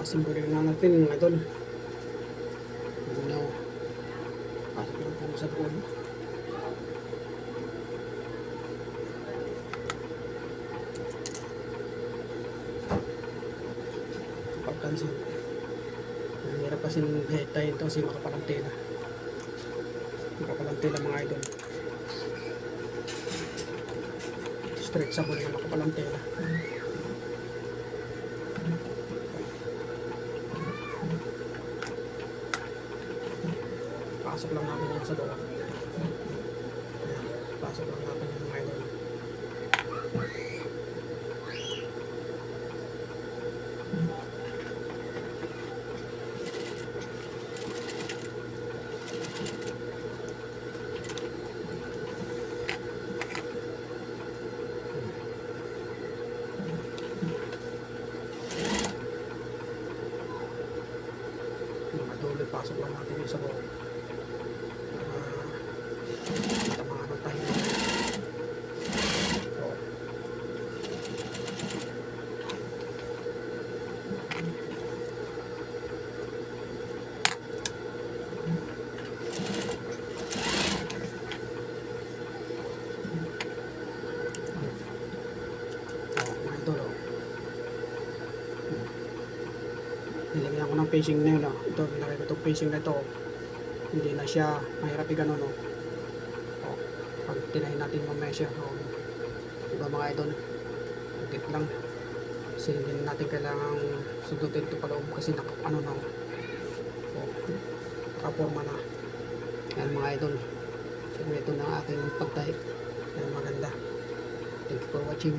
Kasimbuli na natin mga idol. Ano, pasok lang po sa loob. Pagkansin. Ang hirap kasi tayo ito kasi makapalang tela. Makapalang mga idol. Stretchable na makapalang tela. Pasok lang natin yan sa. Ayan. Pasok lang natin yung mga idol. Pasok lang natin yung sa loob. Para tamahan ng tayo. Oo. Oo, mga idol, oh. Nilagyan ko ng facing na yun oh. ito nilagay ko itong facing na ito hindi na siya mahirap i ganun oh. oh. pag tinahin natin mamaya siya oh. diba mga idol tit lang kasi hindi natin kailangan sundutin ito paloob kasi naka, ano na oh. nakaporma na yan mga idol so ito na aking pagtahi yan maganda thank you for watching